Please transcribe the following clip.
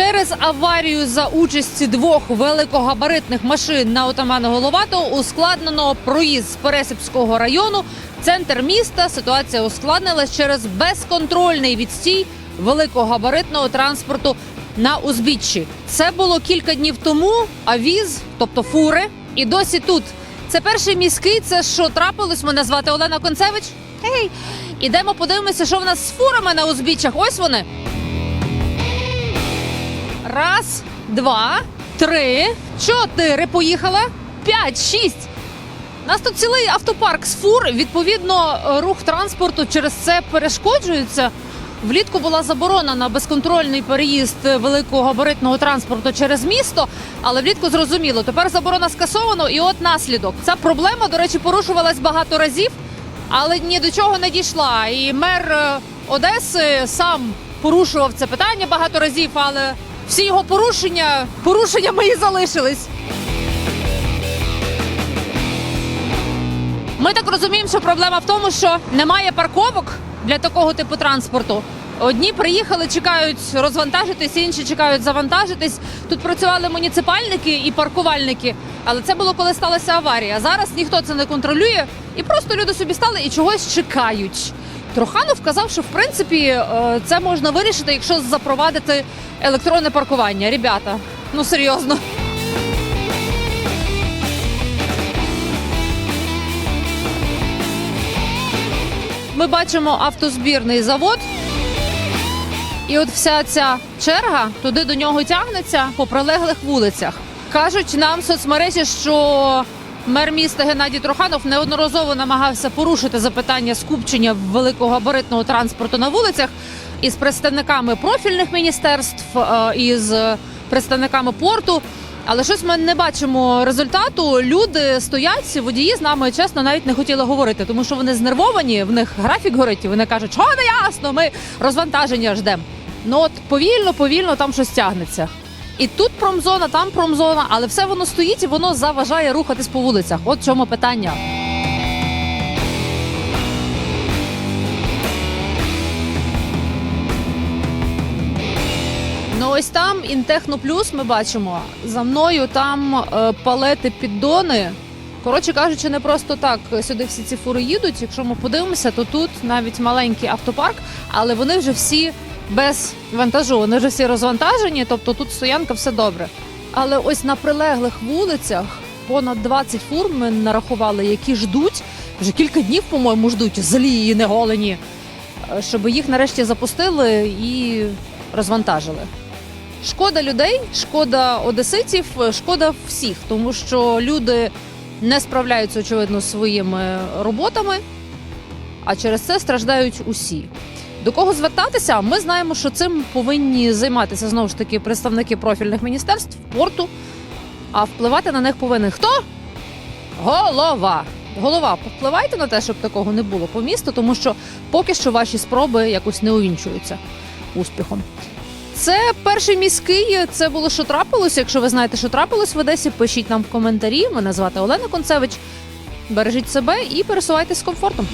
Через аварію за участі двох великогабаритних машин на отамана Головато ускладнено проїзд з Пересипського району в центр міста. Ситуація ускладнилась через безконтрольний відстій великогабаритного транспорту на узбіччі. Це було кілька днів тому. А віз, тобто фури, і досі тут. Це перший міський. Це що трапилось? Мене звати Олена Концевич. Гей, ідемо подивимося, що в нас з фурами на узбіччях. Ось вони. Раз, два, три, чотири. Поїхала. П'ять, шість. Нас тут цілий автопарк з фур. Відповідно, рух транспорту через це перешкоджується. Влітку була заборона на безконтрольний переїзд великого габаритного транспорту через місто, але влітку зрозуміло. Тепер заборона скасовано, і от наслідок. Ця проблема, до речі, порушувалась багато разів, але ні до чого не дійшла. І мер е, Одеси сам порушував це питання багато разів, але всі його порушення порушеннями і залишились. Ми так розуміємо, що проблема в тому, що немає парковок для такого типу транспорту. Одні приїхали, чекають розвантажитись, інші чекають завантажитись. Тут працювали муніципальники і паркувальники, але це було коли сталася аварія. Зараз ніхто це не контролює, і просто люди собі стали і чогось чекають. Троханов казав, що в принципі е, це можна вирішити, якщо запровадити електронне паркування. Ребята, ну серйозно. Ми бачимо автозбірний завод. І от вся ця черга туди до нього тягнеться по прилеглих вулицях. Кажуть нам соцмережі, що мер міста Геннадій Троханов неодноразово намагався порушити запитання скупчення великогабаритного транспорту на вулицях із представниками профільних міністерств, е, із представниками порту. Але щось ми не бачимо результату. Люди стоять, водії з нами чесно навіть не хотіли говорити, тому що вони знервовані. В них графік горить. і Вони кажуть, що не ясно, ми розвантаження ждемо. Ну от повільно, повільно там щось тягнеться. І тут промзона, там промзона, але все воно стоїть і воно заважає рухатись по вулицях. От в чому питання. Ну ось там Інтехно Плюс ми бачимо. За мною там е, палети піддони. Коротше кажучи, не просто так сюди всі ці фури їдуть. Якщо ми подивимося, то тут навіть маленький автопарк, але вони вже всі без вантажу. Вони вже всі розвантажені, тобто тут стоянка, все добре. Але ось на прилеглих вулицях понад 20 фур ми нарахували, які ждуть вже кілька днів, по-моєму, ждуть злі і неголені, е, щоб їх нарешті запустили і розвантажили. Шкода людей, шкода одеситів, шкода всіх, тому що люди не справляються очевидно своїми роботами, а через це страждають усі. До кого звертатися? Ми знаємо, що цим повинні займатися знову ж таки представники профільних міністерств, порту. А впливати на них повинен хто? Голова. Голова, впливайте на те, щоб такого не було по місту, тому що поки що ваші спроби якось не увінчуються успіхом. Це перший міський. Це було що трапилося. Якщо ви знаєте, що трапилось в Одесі, пишіть нам в коментарі. Мене звати Олена Концевич. Бережіть себе і пересувайтесь з комфортом.